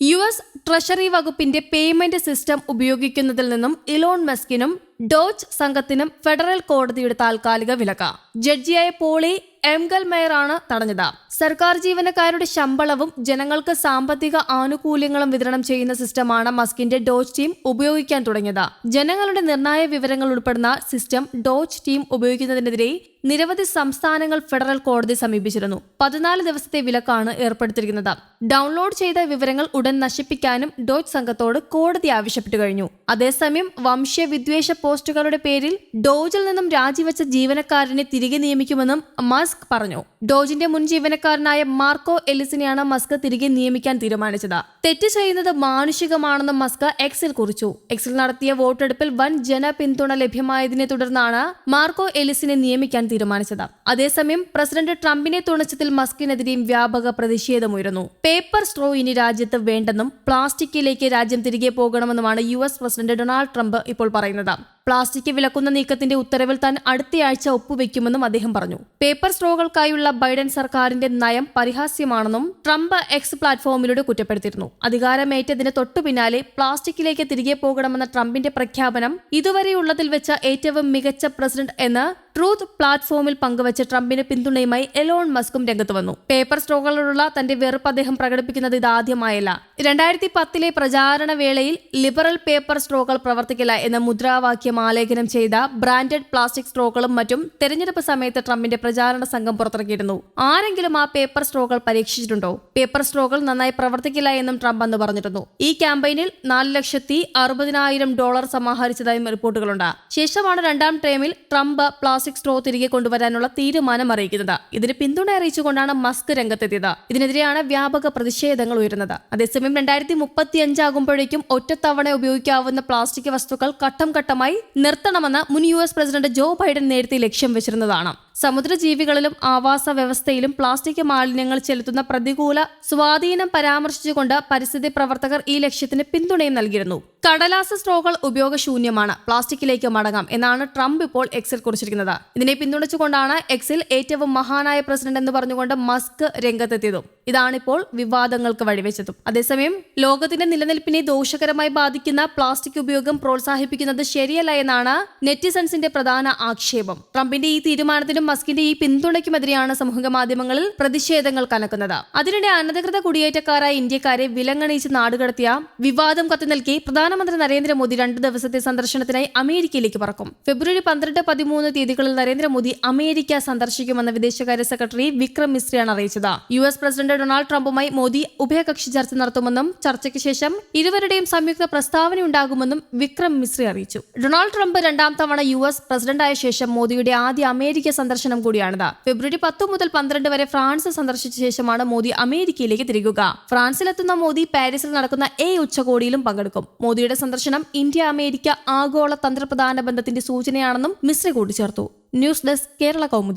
U S treasury വകുപ്പിന്റെ payment system ഉപയോഗിക്കുന്നതിൽ നിന്നും ഇലോൺ മസ്കിനും ഡോച്ച് സംഘത്തിനും ഫെഡറൽ കോടതിയുടെ താൽക്കാലിക വിലക്ക്. ജഡ്ജിയായ പോളി എംഗൽ മേയറാണ് തടഞ്ഞത്. സർക്കാർ ജീവനക്കാരുടെ ശമ്പളവും ജനങ്ങൾക്ക് സാമ്പത്തിക ആനുകൂല്യങ്ങളും വിതരണം ചെയ്യുന്ന സിസ്റ്റമാണ് മസ്കിന്റെ ഡോച്ച് ടീം ഉപയോഗിക്കാൻ തുടങ്ങിയത്. ജനങ്ങളുടെ നിർണായ വിവരങ്ങൾ ഉൾപ്പെടുന്ന സിസ്റ്റം ഡോച്ച് ടീം ഉപയോഗിക്കുന്നതിനെതിരെ നിരവധി സംസ്ഥാനങ്ങൾ ഫെഡറൽ കോടതി സമീപിച്ചിരുന്നു. പതിനാല് ദിവസത്തെ വിലക്കാണ് ഏർപ്പെടുത്തിയിരിക്കുന്നത്. ഡൗൺലോഡ് ചെയ്ത വിവരങ്ങൾ ഉടൻ നശിപ്പിക്കാനും ഡോച്ച് സംഘത്തോട് കോടതി ആവശ്യപ്പെട്ടു കഴിഞ്ഞു. അതേസമയം വംശീയ വിദ്വേഷ പോസ്റ്റുകളുടെ പേരിൽ ഡോജിൽ നിന്നും രാജിവെച്ച ജീവനക്കാരനെ തിരികെ നിയമിക്കുമെന്നും മസ്ക് പറഞ്ഞു. ഡോജിന്റെ മുൻ ജീവനക്കാരനായ മാർക്കോ എലിസിനെയാണ് മസ്ക് തിരികെ നിയമിക്കാൻ തീരുമാനിച്ചത്. തെറ്റ് ചെയ്യുന്നത് മാനുഷികമാണെന്നും മസ്ക് എക്സിൽ കുറിച്ചു. എക്സിൽ നടത്തിയ വോട്ടെടുപ്പിൽ വൻ ജനപിന്തുണ ലഭ്യമായതിനെ തുടർന്നാണ് മാർക്കോ എലിസിനെ നിയമിക്കാൻ തീരുമാനിച്ചത്. അതേസമയം പ്രസിഡന്റ് ട്രംപിനെ തുണച്ചതിൽ മസ്കിനെതിരെയും വ്യാപക പ്രതിഷേധമുയരുന്നു. പേപ്പർ സ്ട്രോ ഇനി രാജ്യത്ത് വേണ്ടെന്നും പ്ലാസ്റ്റിക്കിലേക്ക് രാജ്യം തിരികെ പോകണമെന്നുമാണ് യു പ്രസിഡന്റ് ഡൊണാൾഡ് ട്രംപ് ഇപ്പോൾ പറയുന്നത്. പ്ലാസ്റ്റിക് വിലക്കുന്ന നീക്കത്തിന്റെ ഉത്തരവിൽ താൻ അടുത്തയാഴ്ച ഒപ്പുവെക്കുമെന്നും അദ്ദേഹം പറഞ്ഞു. പേപ്പർ സ്ട്രോകൾക്കായുള്ള ബൈഡൻ സർക്കാരിന്റെ നയം പരിഹാസ്യമാണെന്നും ട്രംപ് എക്സ് പ്ലാറ്റ്ഫോമിലൂടെ കുറ്റപ്പെടുത്തിയിരുന്നു. അധികാരമേറ്റതിന് തൊട്ടു പിന്നാലെ പ്ലാസ്റ്റിക്കിലേക്ക് തിരികെ പോകണമെന്ന ട്രംപിന്റെ പ്രഖ്യാപനം ഇതുവരെയുള്ളതിൽ വെച്ച ഏറ്റവും മികച്ച പ്രസിഡന്റ് എന്ന് ട്രൂത്ത് പ്ലാറ്റ്ഫോമിൽ പങ്കുവച്ച ട്രംപിന് പിന്തുണയുമായി എലോൺ മസ്കും രംഗത്ത് വന്നു. പേപ്പർ സ്ട്രോകളോടുള്ള തന്റെ വെറുപ്പ് അദ്ദേഹം പ്രകടിപ്പിക്കുന്നത് ഇതാദ്യമായല്ല. രണ്ടായിരത്തി പത്തിലെ പ്രചാരണ വേളയിൽ ലിബറൽ പേപ്പർ സ്ട്രോകൾ പ്രവർത്തിക്കില്ല എന്ന മുദ്രാവാക്യം ആലേഖനം ചെയ്ത ബ്രാൻഡഡ് പ്ലാസ്റ്റിക് സ്ട്രോകളും മറ്റും തെരഞ്ഞെടുപ്പ് സമയത്ത് ട്രംപിന്റെ പ്രചാരണ സംഘം പുറത്തിറക്കിയിരുന്നു. ആരെങ്കിലും ആ പേപ്പർ സ്ട്രോകൾ പരീക്ഷിച്ചിട്ടുണ്ടോ? പേപ്പർ സ്ട്രോകൾ നന്നായി പ്രവർത്തിക്കില്ല എന്നും ട്രംപ് അന്ന് പറഞ്ഞിരുന്നു. ഈ ക്യാമ്പയിനിൽ നാല് ലക്ഷത്തി അറുപതിനായിരം ഡോളർ സമാഹരിച്ചതായും റിപ്പോർട്ടുകളുണ്ട്. ശേഷമാണ് രണ്ടാം ടേമിൽ ട്രംപ് പ്ലാസ്റ്റിക് സ്ട്രോ തിരികെ കൊണ്ടുവരാനുള്ള തീരുമാനം അറിയിക്കുന്നത്. ഇതിന് പിന്തുണ അറിയിച്ചുകൊണ്ടാണ് മസ്ക് രംഗത്തെത്തിയത്. ഇതിനെതിരെയാണ് വ്യാപക പ്രതിഷേധങ്ങൾ ഉയരുന്നത്. അതേസമയം രണ്ടായിരത്തി മുപ്പത്തി അഞ്ചാകുമ്പോഴേക്കും ഒറ്റത്തവണ ഉപയോഗിക്കാവുന്ന പ്ലാസ്റ്റിക് വസ്തുക്കൾ ഘട്ടം ഘട്ടമായി നിർത്തണമെന്ന് മുൻ U S president Joe Biden നേരത്തെ ലക്ഷ്യം വെച്ചിരുന്നതാണ്. സമുദ്രജീവികളിലും ആവാസ വ്യവസ്ഥയിലും പ്ലാസ്റ്റിക് മാലിന്യങ്ങൾ ചെലുത്തുന്ന പ്രതികൂല സ്വാധീനം പരാമർശിച്ചുകൊണ്ട് പരിസ്ഥിതി പ്രവർത്തകർ ഈ ലക്ഷ്യത്തിന് പിന്തുണയും നൽകിയിരുന്നു. കടലാസ സ്ട്രോകൾ ഉപയോഗശൂന്യമാണ്. പ്ലാസ്റ്റിക്കിലേക്ക് മടങ്ങാം എന്നാണ് ട്രംപ് ഇപ്പോൾ എക്സിൽ കുറിച്ചിരിക്കുന്നത്. ഇതിനെ പിന്തുണച്ചുകൊണ്ടാണ് എക്സിൽ ഏറ്റവും മഹാനായ പ്രസിഡന്റ് എന്ന് പറഞ്ഞുകൊണ്ട് മസ്ക് രംഗത്തെത്തിയതും. ഇതാണിപ്പോൾ വിവാദങ്ങൾക്ക് വഴിവെച്ചതും. അതേസമയം ലോകത്തിന്റെ നിലനിൽപ്പിനെ ദോഷകരമായി ബാധിക്കുന്ന പ്ലാസ്റ്റിക് ഉപയോഗം പ്രോത്സാഹിപ്പിക്കുന്നത് ശരിയല്ല എന്നാണ് നെറ്റിസൺസിന്റെ പ്രധാന ആക്ഷേപം. ട്രംപിന്റെ ഈ തീരുമാനത്തിനും മസ്കിന്റെ ഈ പിന്തുണയ്ക്കുമെതിരെയാണ് സമൂഹ മാധ്യമങ്ങളിൽ പ്രതിഷേധങ്ങൾ കനക്കുന്നത് അതിനിടെ അനധികൃത കുടിയേറ്റക്കാരായ ഇന്ത്യക്കാരെ വിലങ്ങണിച്ച് നാടുകടത്തിയ വിവാദം കത്തി നൽകി പ്രധാനമന്ത്രി നരേന്ദ്രമോദി രണ്ടു ദിവസത്തെ സന്ദർശനത്തിനായി അമേരിക്കയിലേക്ക് പറക്കും. ഫെബ്രുവരി പന്ത്രണ്ട് പതിമൂന്ന് തീയതികളിൽ നരേന്ദ്രമോദി അമേരിക്ക സന്ദർശിക്കുമെന്ന് വിദേശകാര്യ സെക്രട്ടറി വിക്രം മിശ്രയാണ് അറിയിച്ചത്. യു എസ് പ്രസിഡന്റ് ഡൊണാൾഡ് ട്രംപുമായി മോദി ഉഭയകക്ഷി ചർച്ച നടത്തുമെന്നും ചർച്ചയ്ക്ക് ശേഷം ഇരുവരുടെയും സംയുക്ത പ്രസ്താവന ഉണ്ടാകുമെന്നും വിക്രം മിശ്രി അറിയിച്ചു. ഡൊണാൾഡ് ട്രംപ് രണ്ടാം തവണ യു എസ് പ്രസിഡന്റായ ശേഷം മോദിയുടെ ആദ്യ അമേരിക്ക സന്ദർശനം കൂടിയാണിത്. ഫെബ്രുവരി പത്ത് മുതൽ പന്ത്രണ്ട് വരെ ഫ്രാൻസ് സന്ദർശിച്ച ശേഷമാണ് മോദി അമേരിക്കയിലേക്ക് തിരികുക ഫ്രാൻസിലെത്തുന്ന മോദി പാരീസിൽ നടക്കുന്ന എ ഉച്ചകോടിയിലും പങ്കെടുക്കും. മോദിയുടെ സന്ദർശനം ഇന്ത്യ അമേരിക്ക ആഗോള തന്ത്രപ്രധാന ബന്ധത്തിന്റെ സൂചനയാണെന്നും മിശ്ര കൂട്ടിച്ചേർത്തു. News desk Kerala Kaumudi.